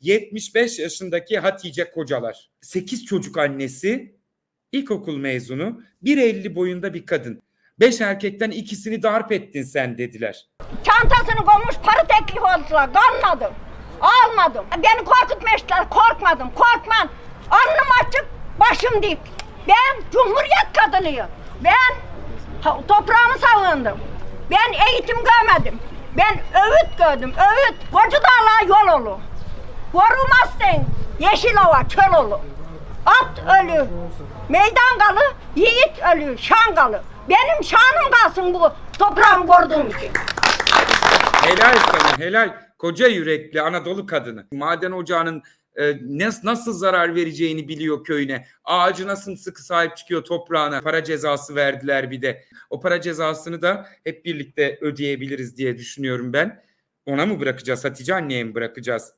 75 yaşındaki Hatice Kocalar. 8 çocuk annesi, ilkokul mezunu, 1.50 boyunda bir kadın. 5 erkekten ikisini darp ettin sen dediler. Çantasını koymuş para teklif oldular. Kanmadım. Almadım. Beni korkutmuşlar. Korkmadım. Korkmam. Alnım açık, başım dik. Ben Cumhuriyet kadınıyım. Ben toprağımı savundum. Ben eğitim görmedim. Ben öğüt gördüm. Öğüt. Koca dağlığa yol olur. Korumazsın. Yeşilova çöl olur. At ölü. Meydan kalı, yiğit ölü, şan kalı. Benim şanım kalsın bu toprağımı koruduğum için. Helal sana helal. Koca yürekli Anadolu kadını. Maden ocağının e, nas- nasıl zarar vereceğini biliyor köyüne. Ağacına sıkı sahip çıkıyor toprağına. Para cezası verdiler bir de. O para cezasını da hep birlikte ödeyebiliriz diye düşünüyorum ben. Ona mı bırakacağız? Hatice anneye mi bırakacağız?